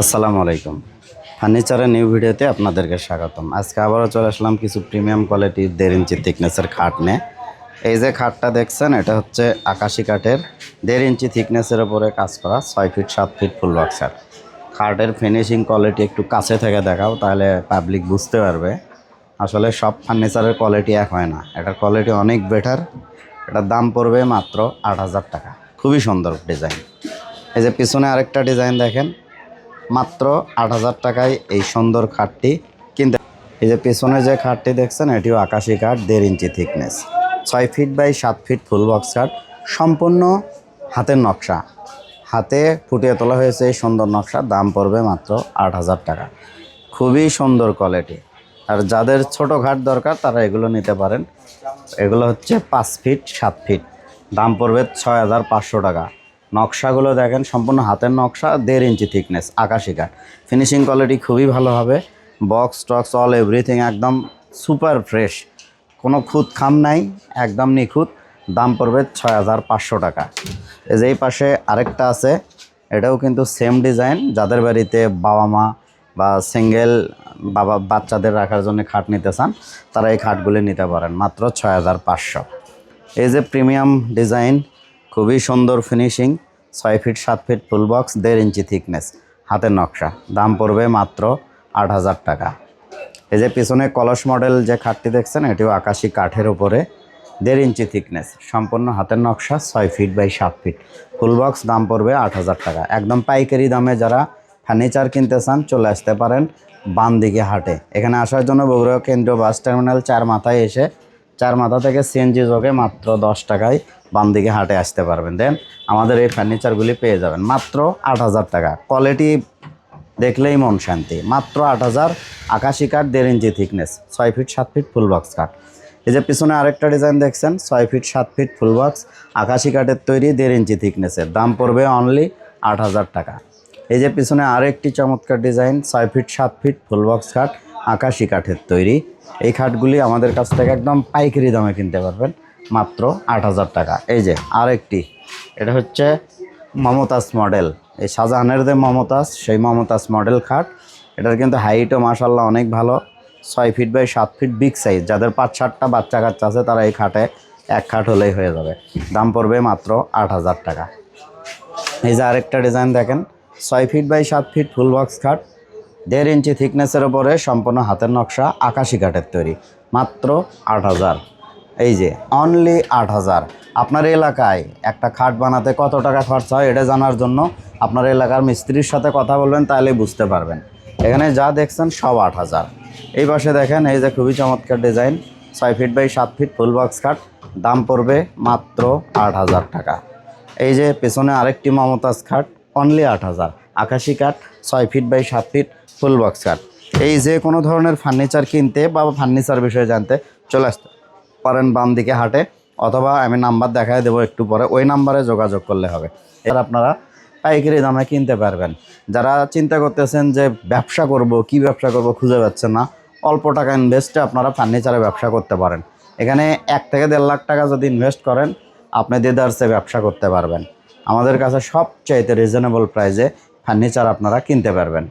আসসালামু আলাইকুম। ফার্নিচারের নিউ ভিডিওতে আপনাদেরকে স্বাগতম। আজকে আবারও চলে আসলাম কিছু প্রিমিয়াম কোয়ালিটির দেড় ইঞ্চি থিকনেসের খাট নিয়ে। এই যে খাটটা দেখছেন, এটা হচ্ছে আকাশি কাঠের দেড় ইঞ্চি থিকনেসের ওপরে কাজ করা, ছয় ফিট সাত ফিট ফুল বক্সার খাটের ফিনিশিং কোয়ালিটি একটু কাছে থেকে দেখাও, তাহলে পাবলিক বুঝতে পারবে। আসলে সব ফার্নিচারের কোয়ালিটি এক হয় না। এটার কোয়ালিটি অনেক বেটার এটার দাম পড়বে মাত্র আট হাজার টাকা। খুবই সুন্দর ডিজাইন এই যে পিছনে আরেকটা ডিজাইন দেখেন মাত্র আট হাজার টাকায় এই সুন্দর খাটটি কিনতে এই যে পেছনে যে খাটটি দেখছেন, এটিও আকাশি কাঠ দেড় ইঞ্চি থিকনেস ছয় ফিট বাই সাত ফিট ফুল বক্স কাঠ সম্পূর্ণ হাতের নকশা। হাতে ফুটিয়ে তোলা হয়েছে এই সুন্দর নকশা, দাম পড়বে মাত্র আট হাজার টাকা। খুবই সুন্দর কোয়ালিটি আর যাদের ছোট ঘাট দরকার, তারা এগুলো নিতে পারেন। এগুলো হচ্ছে পাঁচ ফিট সাত ফিট দাম পড়বে ছয় হাজার পাঁচশো টাকা। নকশাগুলো দেখেন, সম্পূর্ণ হাতের নকশা, দেড় ইঞ্চি থিকনেস আকাশি কাঠ। ফিনিশিং কোয়ালিটি খুবই ভালো হবে। বক্স টক্স অল এভরিথিং একদম সুপার ফ্রেশ কোনো খুঁত খাম নাই, একদম নিখুঁত। দাম পড়বে ছয় হাজার পাঁচশো টাকা। এই যে এই পাশে আরেকটা আছে, এটাও কিন্তু সেম ডিজাইন যাদের বাড়িতে বাবা মা বা সিঙ্গেল বাবা, বাচ্চাদের রাখার জন্য খাট নিতে চান, তারা এই খাটগুলি নিতে পারেন। মাত্র ছয় হাজার পাঁচশো। এই যে প্রিমিয়াম ডিজাইন খুবই সুন্দর ফিনিশিং ছয় ফিট সাত ফিট ফুল বক্স দেড় ইঞ্চি থিকনেস হাতের নকশা। দাম পড়বে মাত্র আট হাজার টাকা। এই যে পিছনে কলস মডেল যে খাটটি দেখছেন, এটিও আকাশি কাঠের উপরে, দেড় ইঞ্চি থিকনেস সম্পূর্ণ হাতের নকশা, ছয় ফিট বাই সাত ফিট ফুল বক্স দাম পড়বে আট হাজার টাকা। একদম পাইকারি দামে যারা ফার্নিচার কিনতে চান, চলে আসতে পারেন বাম দিকে হাটে। এখানে আসার জন্য বগুড়া কেন্দ্রীয় বাস টার্মিনাল চার মাথায় এসে চার মাথা থেকে সিএনজি যোগে মাত্র দশ টাকায় বাম দিকে হাটে আসতে পারবেন। দেন আমাদের এই ফার্নিচারগুলি পেয়ে যাবেন। মাত্র আট হাজার টাকা। কোয়ালিটি দেখলেই মন শান্তি। মাত্র আট হাজার আকাশি কাঠ, দেড় ইঞ্চি থিকনেস ছয় ফিট সাত ফিট ফুল বক্স কাঠ। এই যে পিছনে আরেকটা ডিজাইন দেখছেন, ছয় ফিট সাত ফিট ফুল বক্স আকাশি কাঠের তৈরি, দেড় ইঞ্চি থিকনেসের দাম পড়বে অনলি আট হাজার টাকা। এই যে পিছনে আরেকটি চমৎকার ডিজাইন ছয় ফিট সাত ফিট ফুল বক্স কাঠ। আকাশি কাঠের তৈরি। এই খাটগুলি আমাদের কাছ থেকে একদম পাইকারি দামে কিনতে পারবেন, মাত্র আট হাজার টাকা। এই যে আরেকটি, এটা হচ্ছে মমতাজ মডেল। এই শাহজাহানের যে মমতাজ, সেই মমতাজ মডেল খাট। এটার কিন্তু হাইটও মাসাল্লাহ অনেক ভালো। ছয় ফিট বাই সাত ফিট বিগ সাইজ। যাদের পাঁচ সাতটা বাচ্চা কাচ্চা আছে, তারা এই খাটে এক খাট হলেই হয়ে যাবে। দাম পড়বে মাত্র আট হাজার টাকা। এই যে আরেকটা ডিজাইন দেখেন, ছয় ফিট বাই সাত ফিট ফুল বক্স খাট। দেড় ইঞ্চি থিকনেসের ওপরে সম্পূর্ণ হাতের নকশা আকাশি কাঠের তৈরি। মাত্র আট হাজার। এই যে অনলি আট হাজার। আপনার এলাকায় একটা খাট বানাতে কত টাকা খরচা হয় এটা জানার জন্য আপনার এলাকার মিস্ত্রির সাথে কথা বলবেন, তাহলে বুঝতে পারবেন। এখানে যা দেখছেন সব আট হাজার। এই পাশে দেখেন, এই যে খুবই চমৎকার ডিজাইন ছয় ফিট বাই সাত ফিট ফুল বক্স খাট। দাম পড়বে মাত্র আট হাজার টাকা। এই যে, পেছনে আরেকটি মমতাজ খাট অনলি আট হাজার। আকাশি কাঠ, ছয় ফিট বাই সাত ফিট ফুল বক্স কাঠ। এই যে কোনো ধরনের ফার্নিচার কিনতে বা ফার্নিচার বিষয়ে জানতে চলে আসতে পারেন বাম দিকে হাটে অথবা আমি নাম্বার দেখায় দেবো একটু পরে, ওই নাম্বারে যোগাযোগ করলে হবে। এবার আপনারা পাইকারি দামে কিনতে পারবেন। যারা চিন্তা করতেছেন যে ব্যবসা করব, কি ব্যবসা করব খুঁজে পাচ্ছেন না, অল্প টাকা ইনভেস্টে আপনারা ফার্নিচারে ব্যবসা করতে পারেন। এখানে এক থেকে দেড় লাখ টাকা যদি ইনভেস্ট করেন, আপনি দেদার্সে ব্যবসা করতে পারবেন। আমাদের কাছে সবচাইতে রিজনেবল প্রাইসে ফার্নিচার আপনারা কিনতে পারবেন।